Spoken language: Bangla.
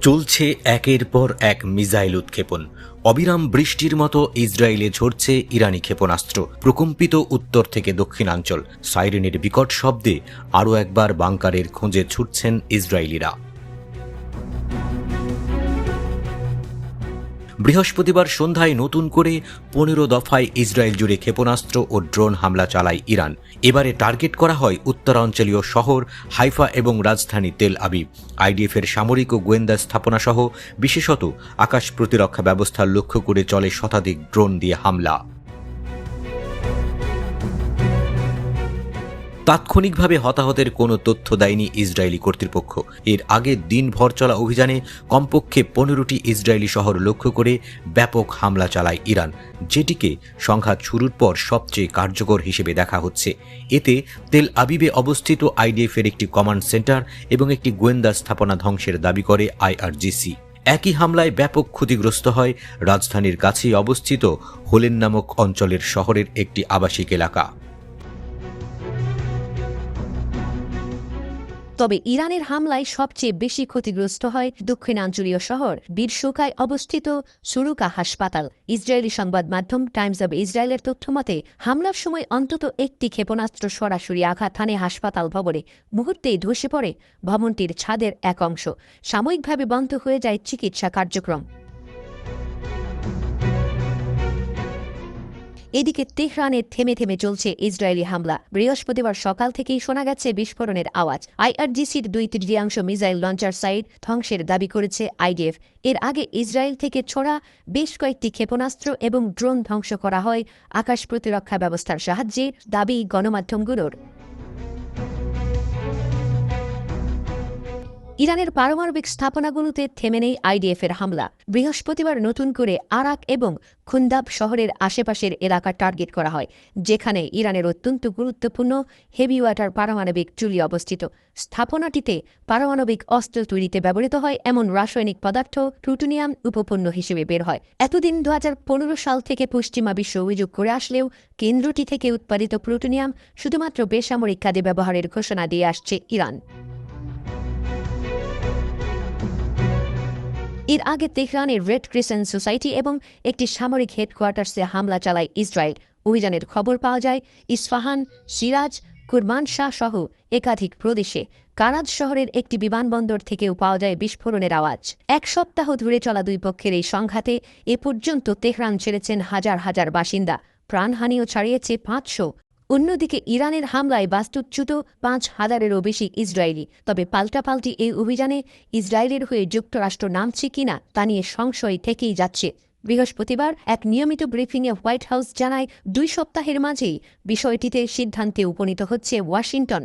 চলছে একের পর এক মিজাইল উৎক্ষেপণ। অবিরাম বৃষ্টির মতো ইসরায়েলে ঝরছে ইরানি ক্ষেপণাস্ত্র, প্রকম্পিত উত্তর থেকে দক্ষিণাঞ্চল। সাইরেনের বিকট শব্দে আরও একবার বাংকারের খোঁজে ছুটছেন ইসরায়েলিরা। বৃহস্পতিবার সন্ধ্যায় নতুন করে পনেরো দফায় ইসরায়েল জুড়ে ক্ষেপণাস্ত্র ও ড্রোন হামলা চালায় ইরান। এবারে টার্গেট করা হয় উত্তরাঞ্চলীয় শহর, হাইফা এবং রাজধানী তেল আবিব। আইডিএফের সামরিক ও গোয়েন্দা স্থাপনা সহ বিশেষত আকাশ প্রতিরক্ষা ব্যবস্থা লক্ষ্য করে চলে শতাধিক ড্রোন দিয়ে হামলা। তাৎক্ষণিকভাবে হতাহতের কোনো তথ্য দেয়নি ইসরায়েলি কর্তৃপক্ষ। এর আগে দিনভর চলা অভিযানে কমপক্ষে পনেরোটি ইসরায়েলি শহর লক্ষ্য করে ব্যাপক হামলা চালায় ইরান, যেটিকে সংঘাত শুরুর পর সবচেয়ে কার্যকর হিসেবে দেখা হচ্ছে। এতে তেল আবিবে অবস্থিত আইডিএফের একটি কমান্ড সেন্টার এবং একটি গোয়েন্দা স্থাপনা ধ্বংসের দাবি করে আইআরজিসি। একই হামলায় ব্যাপক ক্ষতিগ্রস্ত হয় রাজধানীর কাছেই অবস্থিত হোলেন নামক অঞ্চলের শহরের একটি আবাসিক এলাকা। তবে ইরানের হামলায় সবচেয়ে বেশি ক্ষতিগ্রস্ত হয় দক্ষিণাঞ্চলীয় শহর বীরসুকায় অবস্থিত সুরুকা হাসপাতাল। ইসরায়েলি সংবাদ মাধ্যম টাইমস অব ইসরায়েলের তথ্যমতে হামলার সময় অন্তত একটি ক্ষেপণাস্ত্র সরাসরি আঘাত হানে হাসপাতাল ভবনে। মুহূর্তেই ধসে পড়ে ভবনটির ছাদের এক অংশ। সাময়িকভাবে বন্ধ হয়ে যায় চিকিৎসা কার্যক্রম। এদিকে তেহরানে থেমে থেমে চলছে ইসরায়েলি হামলা। বৃহস্পতিবার সকাল থেকেই শোনা গেছে বিস্ফোরণের আওয়াজ। আইআরজিসির দুই তৃতীয়াংশ মিসাইল লঞ্চার সাইট ধ্বংসের দাবি করেছে আইডিএফ। এর আগে ইসরায়েল থেকে ছোড়া বেশ কয়েকটি ক্ষেপণাস্ত্র এবং ড্রোন ধ্বংস করা হয় আকাশ প্রতিরক্ষা ব্যবস্থার সাহায্যে, দাবি গণমাধ্যমগুলোর। ইরানের পারমাণবিক স্থাপনাগুলোতে থেমে নেই আইডিএফের হামলা। বৃহস্পতিবার নতুন করে আরাক এবং খুন্দাব শহরের আশেপাশের এলাকা টার্গেট করা হয়, যেখানে ইরানের অত্যন্ত গুরুত্বপূর্ণ হেভি ওয়াটার পারমাণবিক চুলি অবস্থিত। স্থাপনাটিতে পারমাণবিক অস্ত্র তৈরিতে ব্যবহৃত হয় এমন রাসায়নিক পদার্থ প্লুটোনিয়াম উপপণ্য হিসেবে বের হয়। এতদিন দু হাজার পনেরো সাল থেকে পশ্চিমা বিশ্ব অভিযোগ করে আসলেও কেন্দ্রটি থেকে উৎপাদিত প্লুটোনিয়াম শুধুমাত্র বেসামরিক কাজে ব্যবহারের ঘোষণা দিয়ে আসছে ইরান। এর আগে তেহরানের রেড ক্রিসেন্ট সোসাইটি এবং একটি সামরিক হেডকোয়ার্টার্সে হামলা চালায় ইসরায়েল। অভিযানের খবর পাওয়া যায়, ইস্ফাহান, সিরাজ কুরমান শাহ সহ একাধিক প্রদেশে। কারাজ শহরের একটি বিমানবন্দর থেকেও পাওয়া যায় বিস্ফোরণের আওয়াজ। এক সপ্তাহ ধরে চলা দুই পক্ষের এই সংঘাতে এ পর্যন্ত তেহরান ছেড়েছেন হাজার হাজার বাসিন্দা। প্রাণহানিও ছাড়িয়েছে পাঁচশো অন্যদিকে ইরানের হামলায় বাস্তুচ্যুত পাঁচ হাজারেরও বেশি ইসরায়েলি। তবে পাল্টাপাল্টি এই অভিযানে ইসরায়েলের হয়ে যুক্তরাষ্ট্র নামছে কিনা তা নিয়ে সংশয় থেকেই যাচ্ছে। বৃহস্পতিবার এক নিয়মিত ব্রিফিংয়ে হোয়াইট হাউস জানায়, দুই সপ্তাহের মাঝেই বিষয়টিতে সিদ্ধান্তে উপনীত হচ্ছে ওয়াশিংটন।